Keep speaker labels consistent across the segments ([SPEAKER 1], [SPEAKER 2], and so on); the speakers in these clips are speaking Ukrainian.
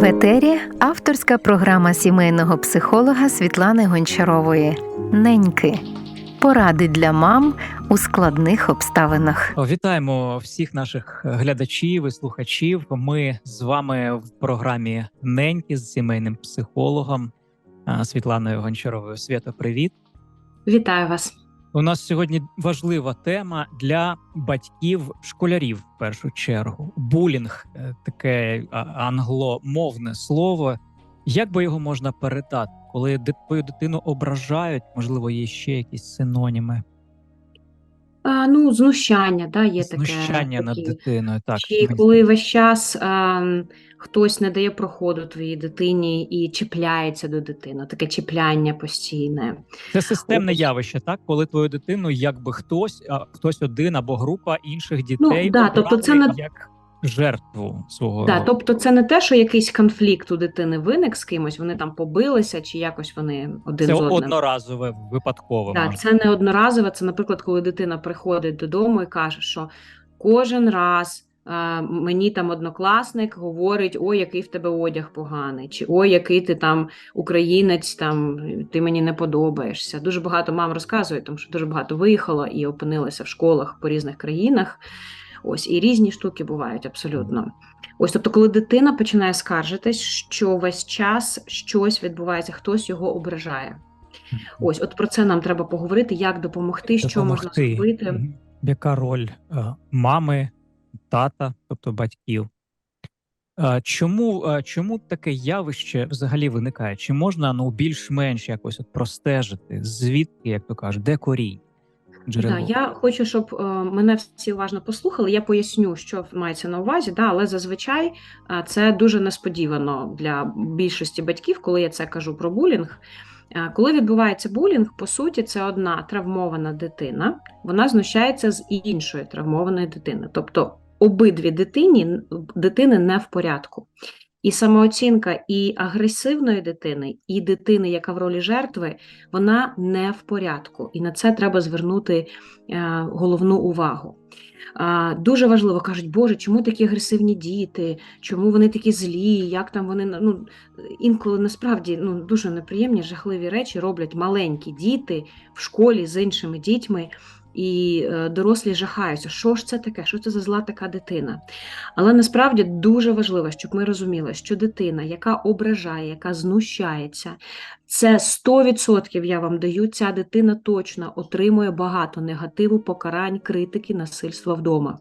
[SPEAKER 1] В етері авторська програма сімейного психолога Світлани Гончарової Неньки. Поради для мам у складних обставинах.
[SPEAKER 2] Вітаємо всіх наших глядачів і слухачів. Ми з вами в програмі Неньки з сімейним психологом Світланою Гончаровою. Свято, привіт!
[SPEAKER 3] Вітаю вас.
[SPEAKER 2] У нас сьогодні важлива тема для батьків школярів в першу чергу. Булінг е, таке англомовне слово. Як би його можна передати, коли твою дитину ображають? Можливо, є ще якісь синоніми.
[SPEAKER 3] А, ну, знущання, да, є таке.
[SPEAKER 2] Знущання над
[SPEAKER 3] такі.
[SPEAKER 2] дитиною. Так,
[SPEAKER 3] Чи коли весь час а, хтось не дає проходу твоїй дитині і чіпляється до дитини, таке чіпляння постійне.
[SPEAKER 2] Це системне явище, так? Коли твою дитину якби хтось, а, хтось один або група інших дітей
[SPEAKER 3] Ну, да, тобто це
[SPEAKER 2] обрали
[SPEAKER 3] не-
[SPEAKER 2] як жертву свого
[SPEAKER 3] Да, тобто це не те, що якийсь конфлікт у дитини виник з кимось, вони там побилися, чи якось вони один
[SPEAKER 2] Це
[SPEAKER 3] з одним.
[SPEAKER 2] одноразове, випадково. Може.
[SPEAKER 3] це не одноразове. Це, наприклад, коли дитина приходить додому і каже, що кожен раз е, мені там однокласник говорить: ой, який в тебе одяг поганий, чи ой, який ти там українець, там ти мені не подобаєшся. Дуже багато мам розказують, тому що дуже багато виїхало і опинилися в школах по різних країнах. Ось і різні штуки бувають абсолютно. Ось, тобто, коли дитина починає скаржитись, що весь час щось відбувається, хтось його ображає. Ось, от про це нам треба поговорити, як допомогти, що можна зробити.
[SPEAKER 2] Яка роль е, мами, тата, тобто батьків? Е, Чому, е, чому таке явище взагалі виникає? Чи можна ну більш-менш якось от простежити, звідки, як то кажуть, де корінь? Джерело?
[SPEAKER 3] Да, я хочу, щоб е, мене всі уважно послухали. Я поясню, що мається на увазі, да, але зазвичай е, це дуже несподівано для більшості батьків, коли я це кажу про булінг. Е, Коли відбувається булінг, по суті, це одна травмована дитина, вона знущається з іншої травмованої дитини. Тобто обидві дитині, дитини не в порядку. І самооцінка і агресивної дитини, і дитини, яка в ролі жертви, вона не в порядку. І на це треба звернути е, головну увагу. Дуже важливо кажуть, Боже, чому такі агресивні діти, чому вони такі злі, як там вони ну, інколи насправді ну, дуже неприємні, жахливі речі роблять маленькі діти в школі з іншими дітьми, і е, дорослі жахаються, що ж це таке, що це за зла така дитина. Але насправді дуже важливо, щоб ми розуміли, що дитина, яка ображає, яка знущається, це 100% я вам даю, ця дитина точно отримує багато негативу, покарань, критики, насильства вдома.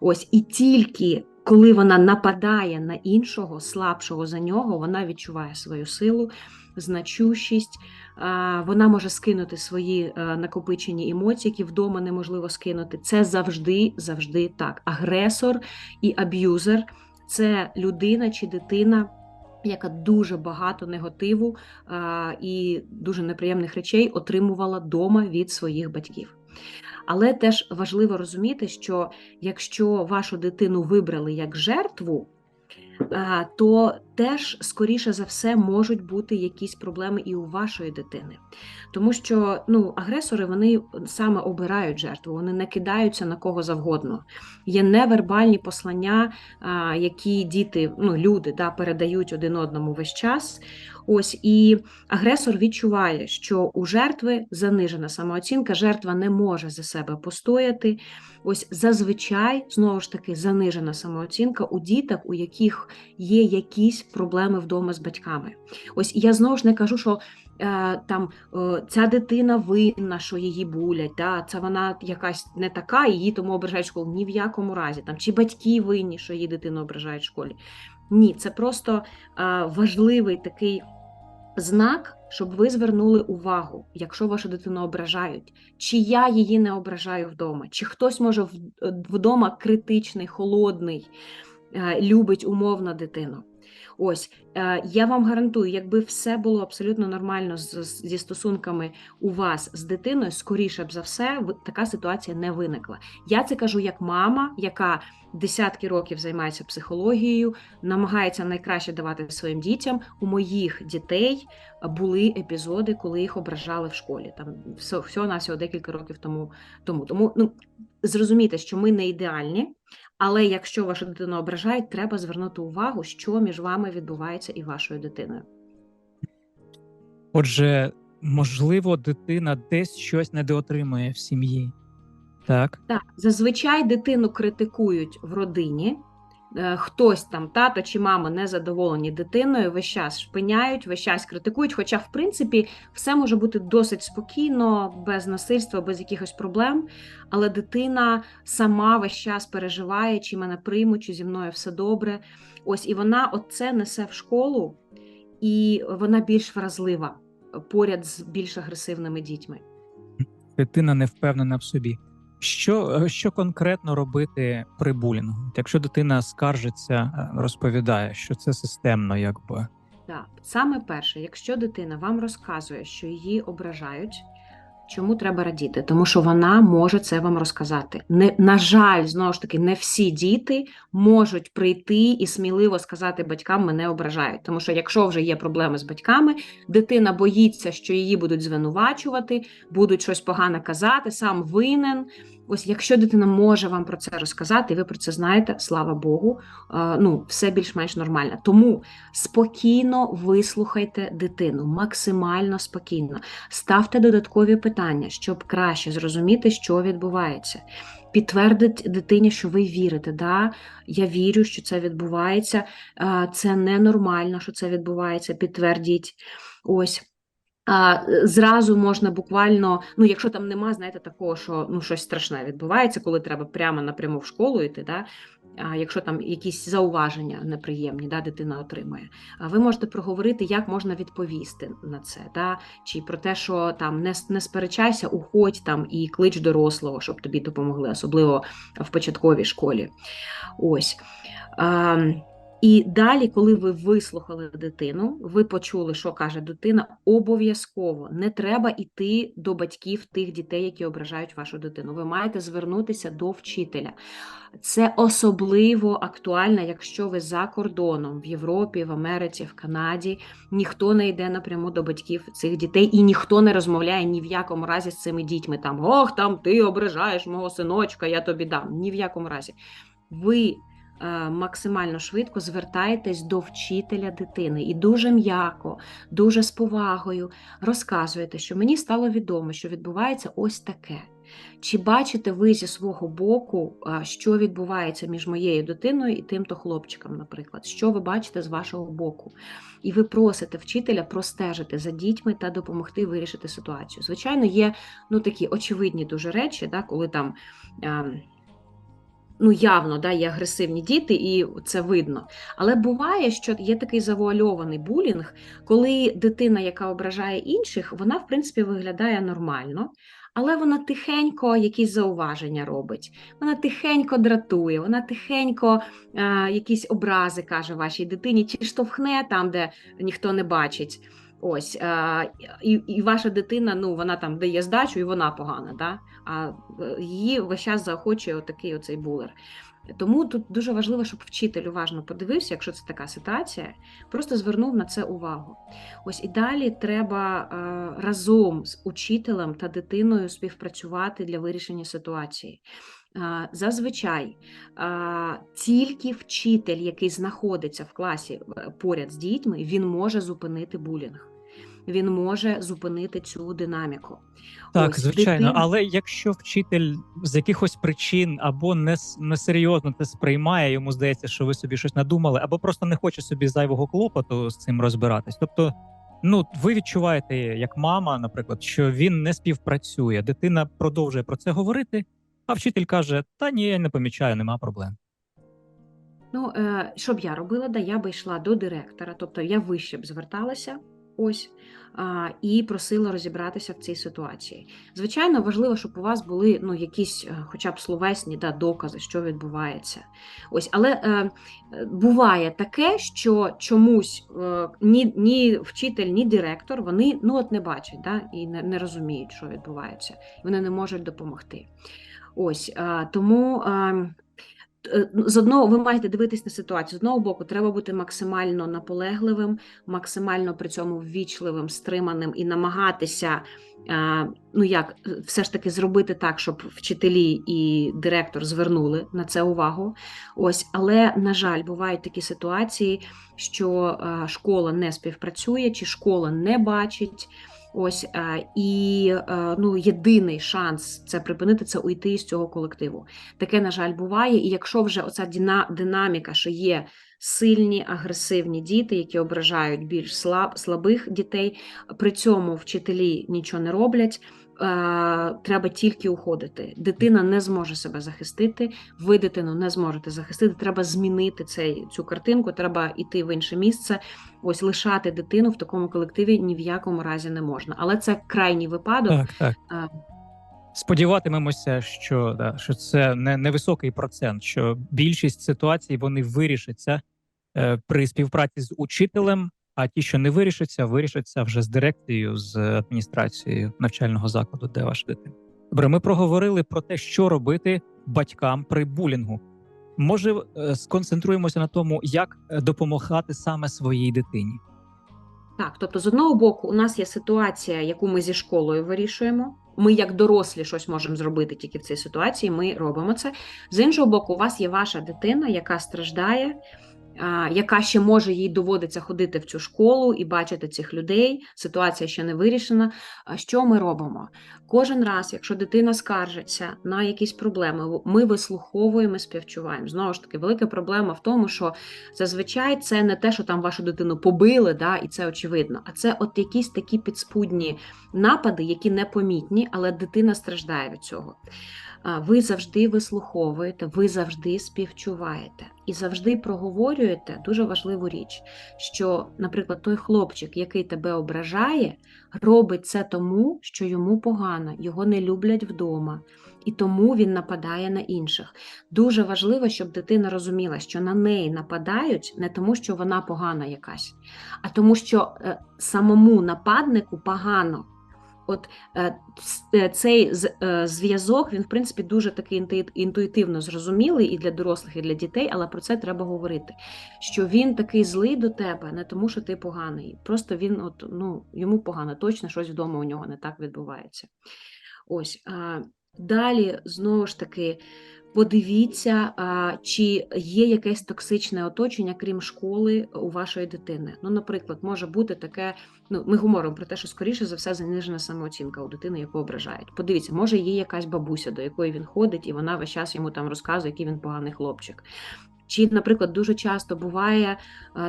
[SPEAKER 3] Ось і тільки коли вона нападає на іншого, слабшого за нього, вона відчуває свою силу, значущість, вона може скинути свої е, накопичені емоції, які вдома неможливо скинути. Це завжди, завжди так. Агресор і аб'юзер це людина чи дитина. Яка дуже багато негативу а, і дуже неприємних речей отримувала дома від своїх батьків. Але теж важливо розуміти, що якщо вашу дитину вибрали як жертву, то теж, скоріше за все, можуть бути якісь проблеми і у вашої дитини. Тому що ну, агресори вони саме обирають жертву, вони не кидаються на кого завгодно. Є невербальні послання, які діти, ну, люди да, передають один одному весь час. Ось і агресор відчуває, що у жертви занижена самооцінка, жертва не може за себе постояти. Ось зазвичай знову ж таки занижена самооцінка у діток, у яких є якісь проблеми вдома з батьками. Ось я знову ж не кажу, що е, там е, ця дитина винна, що її булять, да, це вона якась не така, її тому ображають в. Ні в якому разі. Там, чи батьки винні, що її дитину ображають в школі. Ні, це просто е, важливий такий знак, щоб ви звернули увагу, якщо вашу дитину ображають, чи я її не ображаю вдома, чи хтось може вдома критичний, холодний, е, любить умовно дитину. Ось е, я вам гарантую, якби все було абсолютно нормально зі стосунками у вас з дитиною, скоріше б за все, така ситуація не виникла. Я це кажу як мама, яка десятки років займається психологією, намагається найкраще давати своїм дітям. У моїх дітей були епізоди, коли їх ображали в школі. Там все, на всього декілька років тому. Тому тому ну зрозумійте, що ми не ідеальні, Але якщо вашу дитину ображають, треба звернути увагу, що між вами відбувається і вашою дитиною.
[SPEAKER 2] Отже, можливо, дитина десь щось недоотримує в сім'ї. Так,
[SPEAKER 3] Так, зазвичай дитину критикують в родині. Е, Хтось там, тато чи мама не задоволені дитиною, весь час шпиняють, весь час критикують. Хоча, в принципі, все може бути досить спокійно, без насильства, без якихось проблем. Але дитина сама весь час переживає, чи мене приймуть, чи зі мною все добре. Ось і вона оце несе в школу, і вона більш вразлива поряд з більш агресивними дітьми.
[SPEAKER 2] дитина не впевнена в собі. Що, е, що конкретно робити при булінгу? Якщо дитина скаржиться, е, розповідає, що це системно, якби.
[SPEAKER 3] Так, саме перше, якщо дитина вам розказує, що її ображають, чому треба радіти? Тому що вона може це вам розказати. Не, на жаль, знову ж таки, не всі діти можуть прийти і сміливо сказати батькам, мене ображають. Тому що якщо вже є проблеми з батьками, дитина боїться, що її будуть звинувачувати, будуть щось погане казати, сам винен. Ось якщо дитина може вам про це розказати, і ви про це знаєте, слава Богу, е, ну все більш-менш нормально. Тому спокійно вислухайте дитину, максимально спокійно. Ставте додаткові питання, щоб краще зрозуміти, що відбувається. Підтвердить дитині, що ви вірите. Да? Я вірю, що це відбувається. Це ненормально, що це відбувається. Підтвердіть. Ось. А, зразу можна буквально, ну якщо там нема, знаєте, такого, що ну щось страшне відбувається, коли треба прямо напряму в школу йти, да? Якщо там якісь зауваження неприємні, да, дитина отримає, ви можете проговорити, як можна відповісти на це, да? чи про те, що там не, не сперечайся, уходь там і клич дорослого, щоб тобі допомогли, особливо в початковій школі. Ось. І далі, коли ви вислухали дитину, ви почули, що каже дитина, обов'язково не треба йти до батьків тих дітей, які ображають вашу дитину. Ви маєте звернутися до вчителя. Це особливо актуально, якщо ви за кордоном в Європі, в Америці, в Канаді. Ніхто не йде напряму до батьків цих дітей, і ніхто не розмовляє ні в якому разі з цими дітьми. Там ох, там ти ображаєш мого синочка, я тобі дам. Ні в якому разі. Ви максимально швидко звертаєтесь до вчителя дитини і дуже м'яко, дуже з повагою розказуєте, що мені стало відомо, що відбувається ось таке. Чи бачите ви зі свого боку, що відбувається між моєю дитиною і тим-то хлопчиком, наприклад? Що ви бачите з вашого боку? І ви просите вчителя простежити за дітьми та допомогти вирішити ситуацію. Звичайно, є ну, такі очевидні дуже речі, да, коли там. Ну, явно да, є агресивні діти, і це видно. Але буває, що є такий завуальований булінг, коли дитина, яка ображає інших, вона, в принципі, виглядає нормально, але вона тихенько якісь зауваження робить. Вона тихенько дратує, вона тихенько е, якісь образи каже вашій дитині, чи штовхне там, де ніхто не бачить. Ось, е, і, і ваша дитина, ну вона там дає здачу, і вона погана, да? а е, її весь час заохочує отакий оцей булер. Тому тут дуже важливо, щоб вчитель уважно подивився, якщо це така ситуація, просто звернув на це увагу. Ось і далі треба е, разом з учителем та дитиною співпрацювати для вирішення ситуації. Зазвичай тільки вчитель, який знаходиться в класі поряд з дітьми, він може зупинити булінг. Він може зупинити цю динаміку.
[SPEAKER 2] Так,
[SPEAKER 3] Ось,
[SPEAKER 2] звичайно,
[SPEAKER 3] дитина-
[SPEAKER 2] але якщо вчитель з якихось причин або не, несерйозно це сприймає, йому здається, що ви собі щось надумали, або просто не хоче собі зайвого клопоту з цим розбиратись. Тобто, ну ви відчуваєте, як мама, наприклад, що він не співпрацює, дитина продовжує про це говорити, а вчитель каже: Та ні, я не помічаю, нема проблем.
[SPEAKER 3] Ну, е, що б я робила, да, я би йшла до директора, тобто я вище б зверталася. Ось і просила розібратися в цій ситуації. Звичайно, важливо, щоб у вас були ну, якісь, е, хоча б словесні да, докази, що відбувається. Ось, але е, е, буває таке, що чомусь е, ні, ні вчитель, ні директор вони ну, от не бачать да, і не, не розуміють, що відбувається. Вони не можуть допомогти. Ось е, тому. Е, З одного ви маєте дивитись на ситуацію. З одного боку, треба бути максимально наполегливим, максимально при цьому ввічливим, стриманим і намагатися, е, ну як е, все ж таки зробити так, щоб вчителі і директор звернули на це увагу. Ось, але на жаль, бувають такі ситуації, що е, школа не співпрацює, чи школа не бачить. Ось е, і е, ну, єдиний шанс це припинити це уйти з цього колективу. Таке, на жаль, буває. І якщо вже оця динаміка, що є сильні агресивні діти, які ображають більш слаб, слабих дітей, при цьому вчителі нічого не роблять. Е, Треба тільки уходити. Дитина не зможе себе захистити, ви дитину не зможете захистити. Треба змінити цей цю картинку, треба йти в інше місце. Ось лишати дитину в такому колективі ні в якому разі не можна. Але це крайній випадок.
[SPEAKER 2] Так, так.
[SPEAKER 3] А,
[SPEAKER 2] Сподіватимемося, що да, що це не невисокий процент, що більшість ситуацій вони вирішаться е, при співпраці з учителем, а ті, що не вирішаться, вирішаться вже з дирекцією, з адміністрацією навчального закладу, де ваша дитина. Добре, ми проговорили про те, що робити батькам при булінгу. Може, е, сконцентруємося на тому, як е, допомагати саме своїй дитині.
[SPEAKER 3] Так, тобто, з одного боку, у нас є ситуація, яку ми зі школою вирішуємо. Ми, як дорослі, щось можемо зробити тільки в цій ситуації. Ми робимо це. З іншого боку, у вас є ваша дитина, яка страждає, яка ще може їй доводиться ходити в цю школу і бачити цих людей. Ситуація ще не вирішена. Що ми робимо? Кожен раз, якщо дитина скаржиться на якісь проблеми, ми вислуховуємо, співчуваємо. Знову ж таки, велика проблема в тому, що зазвичай це не те, що там вашу дитину побили, да, і це очевидно, а це от якісь такі підспудні напади, які непомітні, але дитина страждає від цього. Ви завжди вислуховуєте, ви завжди співчуваєте і завжди проговорюєте дуже важливу річ, що, наприклад, той хлопчик, який тебе ображає, робить це тому, що йому погано, його не люблять вдома, і тому він нападає на інших. Дуже важливо, щоб дитина розуміла, що на неї нападають не тому, що вона погана якась, а тому, що е, самому нападнику погано. От е, е, цей е, зв'язок він, в принципі, дуже такий інтуїтивно зрозумілий і для дорослих, і для дітей, але про це треба говорити. Що він такий злий до тебе, не тому, що ти поганий. Просто він, от, ну, йому погано, точно щось вдома у нього не так відбувається. Ось. Далі, знову ж таки, подивіться, чи є якесь токсичне оточення, крім школи, у вашої дитини. Ну, наприклад, може бути таке. Ну, ми говоримо про те, що скоріше за все занижена самооцінка у дитини, яку ображають. Подивіться, може, є якась бабуся, до якої він ходить, і вона весь час йому там розказує, який він поганий хлопчик. Чи, наприклад, дуже часто буває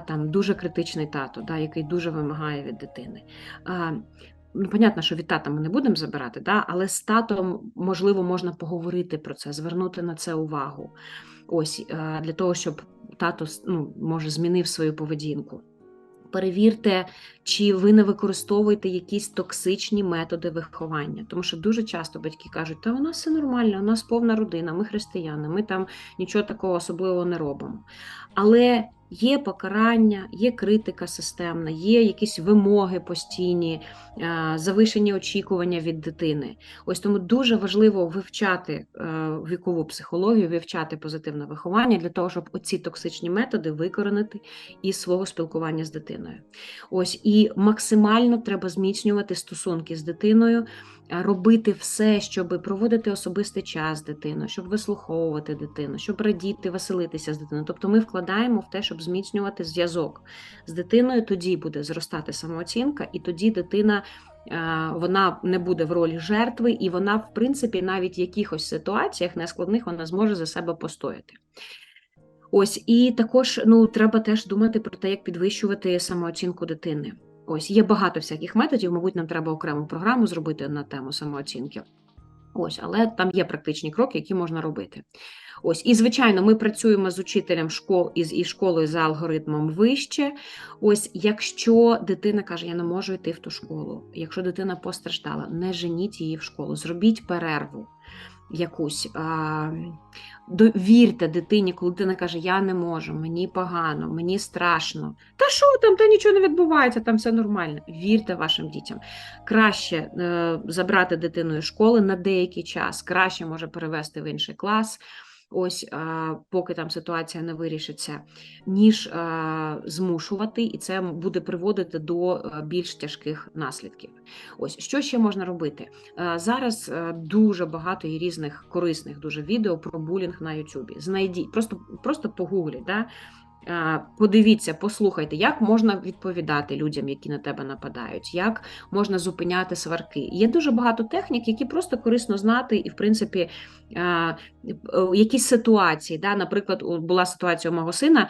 [SPEAKER 3] там дуже критичний тато, да, який дуже вимагає від дитини. Ну, понятно, що від тата ми не будемо забирати, да? але з татом, можливо, можна поговорити про це, звернути на це увагу. Ось е, для того, щоб тато ну, може змінив свою поведінку. Перевірте, чи ви не використовуєте якісь токсичні методи виховання. Тому що дуже часто батьки кажуть, та у нас все нормально, у нас повна родина, ми християни, ми там нічого такого особливого не робимо. Але є покарання, є критика системна, є якісь вимоги постійні, е, завишені очікування від дитини. Ось тому дуже важливо вивчати е, вікову психологію, вивчати позитивне виховання для того, щоб оці токсичні методи викоренити із свого спілкування з дитиною. Ось і максимально треба зміцнювати стосунки з дитиною, робити все, щоб проводити особистий час з дитиною, щоб вислуховувати дитину, щоб радіти, веселитися з дитиною. Тобто ми вкладаємо в те, щоб зміцнювати зв'язок з дитиною. Тоді буде зростати самооцінка, і тоді дитина. Вона не буде в ролі жертви, і вона, в принципі, навіть в якихось ситуаціях нескладних вона зможе за себе постояти. Ось і також ну треба теж думати про те, як підвищувати самооцінку дитини. Ось є багато всяких методів. Мабуть, нам треба окрему програму зробити на тему самооцінки. Ось, але там є практичні кроки, які можна робити. Ось, і звичайно, ми працюємо з учителем школ із і школою за алгоритмом вище. Ось, якщо дитина каже, я не можу йти в ту школу, якщо дитина постраждала, не женіть її в школу, зробіть перерву якусь. А, довірте дитині, коли дитина каже, я не можу, мені погано, мені страшно. Та що там, та нічого не відбувається, там все нормально. Вірте вашим дітям. Краще е, забрати дитину із школи на деякий час, краще може перевести в інший клас. Ось поки там ситуація не вирішиться, ніж змушувати, і це буде приводити до е, більш тяжких наслідків. Ось що ще можна робити Е, зараз. е, Дуже багато і різних корисних дуже відео про булінг на Ютубі. Знайдіть, просто просто погугліть, да? Подивіться, послухайте, як можна відповідати людям, які на тебе нападають, як можна зупиняти сварки. Є дуже багато технік, які просто корисно знати, і в принципі е, якісь ситуації. Да? Наприклад, була ситуація у мого сина.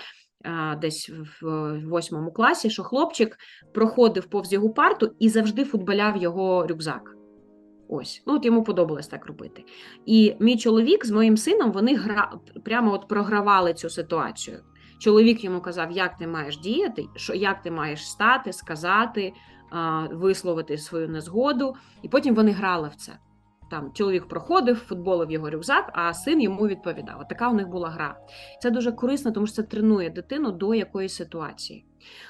[SPEAKER 3] Десь в восьмому класі, що хлопчик проходив повз його парту і завжди футболяв його рюкзак. Ось, ну от йому подобалось так робити. І мій чоловік з моїм сином вони гра... прямо от програвали цю ситуацію. Чоловік йому казав, як ти маєш діяти, що як ти маєш стати, сказати, висловити свою незгоду, і потім вони грали в це. Там чоловік проходив, футболив його рюкзак, а син йому відповідав. Така у них була гра. Це дуже корисно, тому що це тренує дитину до якоїсь ситуації.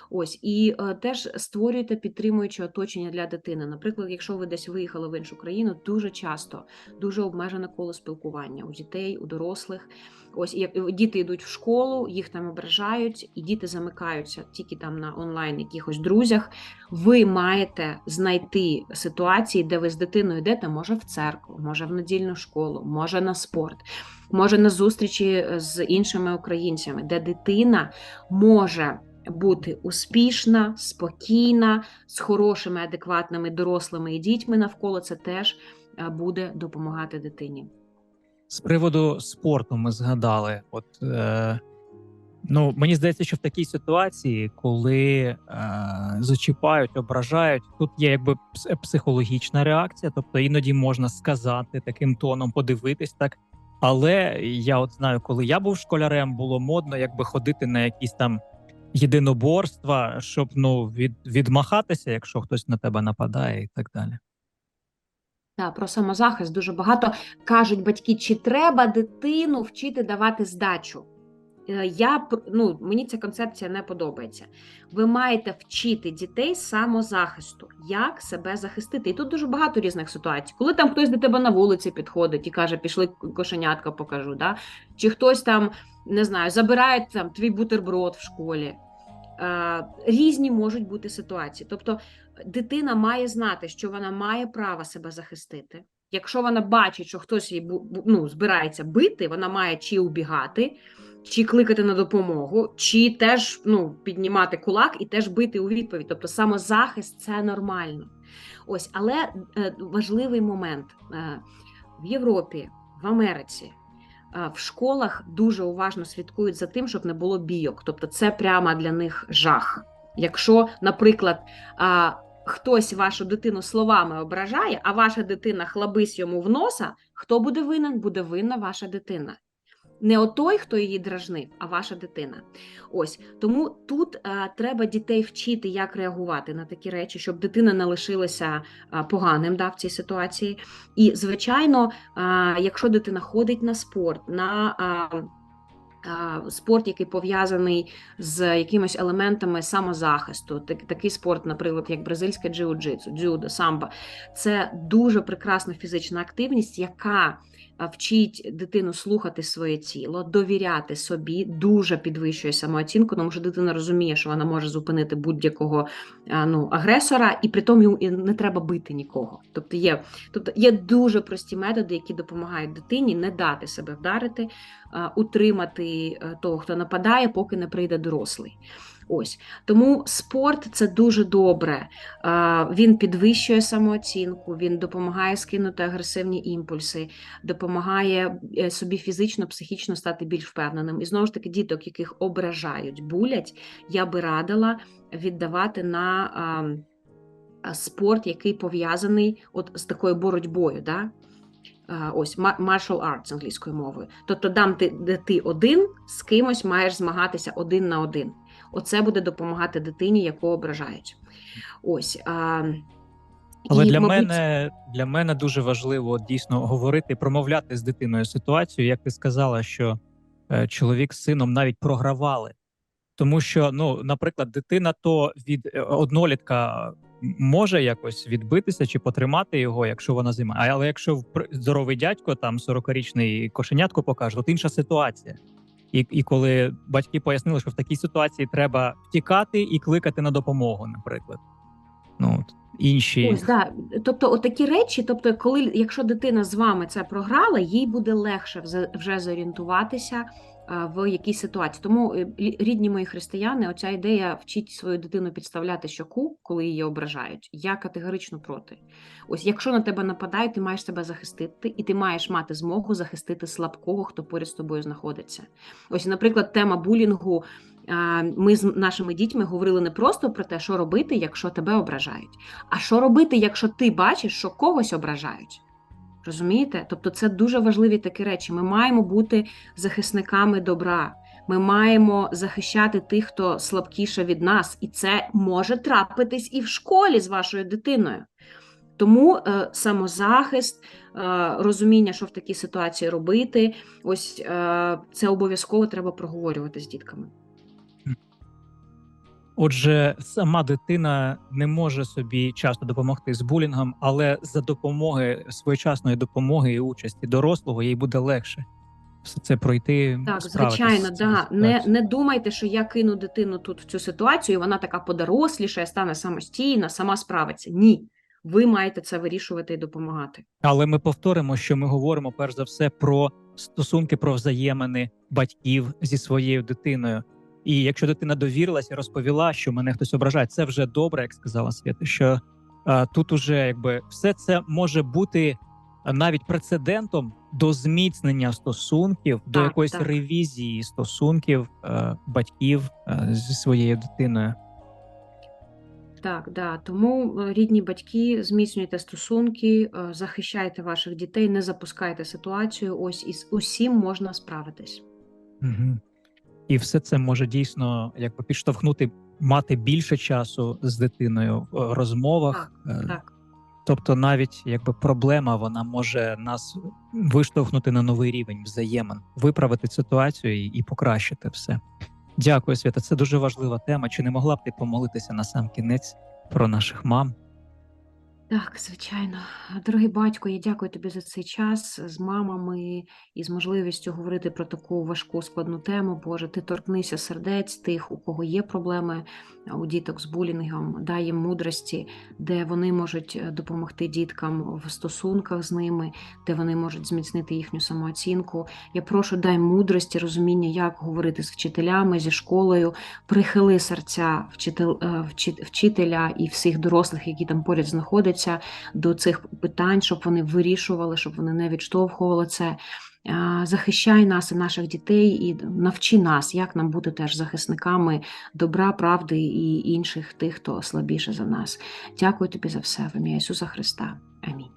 [SPEAKER 3] Ось і е, теж створюєте підтримуюче оточення для дитини. Наприклад, якщо ви десь виїхали в іншу країну, дуже часто дуже обмежене коло спілкування у дітей, у дорослих. Ось як діти йдуть в школу, їх там ображають, і діти замикаються тільки там на онлайн якихось друзях. Ви маєте знайти ситуації, де ви з дитиною йдете, може в церкву, може в недільну школу, може на спорт, може на зустрічі з іншими українцями, де дитина може бути успішна, спокійна, з хорошими, адекватними дорослими і дітьми навколо це теж е, буде допомагати дитині.
[SPEAKER 2] З приводу спорту ми згадали. От е, ну мені здається, що в такій ситуації, коли е, зачіпають, ображають, тут є якби психологічна реакція, тобто іноді можна сказати таким тоном, подивитись так. Але я от знаю, коли я був школярем, було модно якби ходити на якісь там єдиноборства, щоб ну від, відмахатися, якщо хтось на тебе нападає, і так далі.
[SPEAKER 3] Так, про самозахист дуже багато кажуть батьки, чи треба дитину вчити давати здачу. Е, Я ну, мені ця концепція не подобається. Ви маєте вчити дітей самозахисту, як себе захистити. І тут дуже багато різних ситуацій. Коли там хтось до тебе на вулиці підходить і каже, пішли кошенятка покажу, да? чи хтось там не знаю, забирає там твій бутерброд в школі. Е, Різні можуть бути ситуації. Тобто дитина має знати, що вона має право себе захистити. Якщо вона бачить, що хтось її ну, збирається бити, вона має чи убігати, чи кликати на допомогу, чи теж ну, піднімати кулак і теж бити у відповідь. Тобто самозахист це нормально. Ось, але е, важливий момент Е, в Європі, в Америці. Е, В школах дуже уважно слідкують за тим, щоб не було бійок. Тобто, це прямо для них жах. Якщо, наприклад, хтось вашу дитину словами ображає, а ваша дитина хлабись йому в носа, хто буде винен? Буде винна ваша дитина. Не отой, хто її дражнив, а ваша дитина. Ось тому тут е, треба дітей вчити, як реагувати на такі речі, щоб дитина не лишилася е, поганим да, в цій ситуації. І, звичайно, е, якщо дитина ходить на спорт, на е, спорт, який пов'язаний з якимись елементами самозахисту, так, такий спорт, наприклад, як бразильське джиу-джитсу, дзюдо, самбо, це дуже прекрасна фізична активність, яка а, вчить дитину слухати своє тіло, довіряти собі, дуже підвищує самооцінку, тому що дитина розуміє, що вона може зупинити будь-якого ну, агресора, і при тому не треба бити нікого. Тобто є, тобто є дуже прості методи, які допомагають дитині не дати себе вдарити, утримати е, того, хто нападає, поки не прийде дорослий. Ось тому спорт це дуже добре. Він підвищує самооцінку, він допомагає скинути агресивні імпульси, допомагає е, собі фізично, психічно стати більш впевненим. І знову ж таки, діток, яких ображають, булять, я би радила віддавати на спорт, який пов'язаний от з такою боротьбою. Да? Ось martial arts англійською мовою. Тобто, там, де ти один з кимось маєш змагатися один на один. Оце буде допомагати дитині, яку ображають. Ось. А,
[SPEAKER 2] Але
[SPEAKER 3] і,
[SPEAKER 2] для
[SPEAKER 3] мабуть,
[SPEAKER 2] мене для мене дуже важливо дійсно говорити, промовляти з дитиною ситуацію. Як ти сказала, що е, чоловік з сином навіть програвали Тому що, ну, наприклад, дитина то від е, однолітка може якось відбитися чи потримати його, якщо вона займає. Але якщо здоровий дядько, там 40-річний кошенятко покаже, от інша ситуація. І, і коли батьки пояснили, що в такій ситуації треба втікати і кликати на допомогу, наприклад. Ну, от, інші
[SPEAKER 3] Ось, да. Тобто, отакі речі, тобто, коли якщо дитина з вами це програла, їй буде легше вже- зорієнтуватися в якійсь ситуації. Тому е, рідні мої християни, оця ідея вчить свою дитину підставляти щоку, коли її ображають. Я категорично проти. Ось, якщо на тебе нападають, ти маєш себе захистити, і ти маєш мати змогу захистити слабкого, хто поряд з тобою знаходиться. Ось, наприклад, тема булінгу. Ми з нашими дітьми говорили не просто про те, що робити, якщо тебе ображають. А що робити, якщо ти бачиш, що когось ображають? Розумієте? Тобто це дуже важливі такі речі. Ми маємо бути захисниками добра. Ми маємо захищати тих, хто слабкіше від нас, і це може трапитись і в школі з вашою дитиною. Тому е, самозахист, е, розуміння, що в такій ситуації робити, ось е, це обов'язково треба проговорювати з дітками.
[SPEAKER 2] Отже, сама дитина не може собі часто допомогти з булінгом, але за допомоги своєчасної допомоги і участі дорослого їй буде легше все це пройти.
[SPEAKER 3] Так, звичайно, да. Не, не думайте, що я кину дитину тут в цю ситуацію, і вона така подоросліша, стане самостійна, сама справиться. Ні. Ви маєте це вирішувати і допомагати.
[SPEAKER 2] Але ми повторимо, що ми говоримо перш за все про стосунки, про взаємини батьків зі своєю дитиною. І якщо дитина довірилася розповіла, що мене хтось ображає, це вже добре, як сказала Свята. Що а, тут уже якби все це може бути навіть прецедентом до зміцнення стосунків, до якоїсь
[SPEAKER 3] так.
[SPEAKER 2] ревізії стосунків е, батьків е, зі своєю дитиною.
[SPEAKER 3] Так, да. Тому е, рідні батьки, зміцнюйте стосунки, захищайте ваших дітей, не запускайте ситуацію. Ось із усім можна справитись.
[SPEAKER 2] Угу. І все це може дійсно якби підштовхнути мати більше часу з дитиною в розмовах. Е,
[SPEAKER 3] Так.
[SPEAKER 2] Тобто, навіть якби проблема вона може нас виштовхнути на новий рівень взаємин, виправити ситуацію і, і покращити все. Дякую, Свята. Це дуже важлива тема. Чи не могла б ти помолитися на сам кінець про наших мам?
[SPEAKER 3] Так, звичайно. Дорогий батько, я дякую тобі за цей час з мамами і з можливістю говорити про таку важку складну тему. Боже, ти торкнися сердець тих, у кого є проблеми у діток з булінгом, дай їм мудрості, де вони можуть е, допомогти діткам в стосунках з ними, де вони можуть зміцнити їхню самооцінку. Я прошу, дай мудрості, розуміння, як говорити з вчителями, зі школою, прихили серця е, вчи- вчителя і всіх дорослих, які там поряд знаходяться, до цих питань, щоб вони вирішували, щоб вони не відштовхували це. Захищай нас і наших дітей і навчи нас, як нам бути теж захисниками добра, правди і інших тих, хто слабіше за нас. Дякую тобі за все в ім'я Ісуса Христа. Амінь.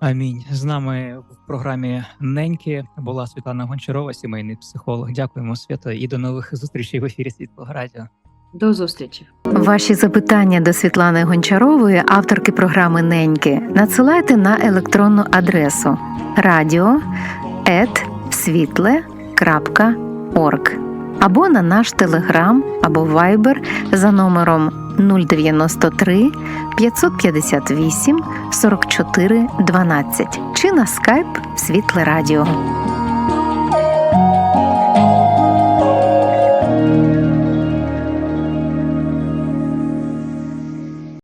[SPEAKER 2] Амінь. З нами в програмі Неньки була Світлана Гончарова, сімейний психолог. Дякуємо, Свято, і до нових зустрічей в ефірі Світлого Радіо.
[SPEAKER 3] До зустрічі.
[SPEAKER 1] Ваші запитання до Світлани Гончарової, авторки програми Неньки, надсилайте на електронну адресу radio.світле.орг або на наш телеграм або вайбер за номером 093 558 44 12 чи на скайп Світле Радіо.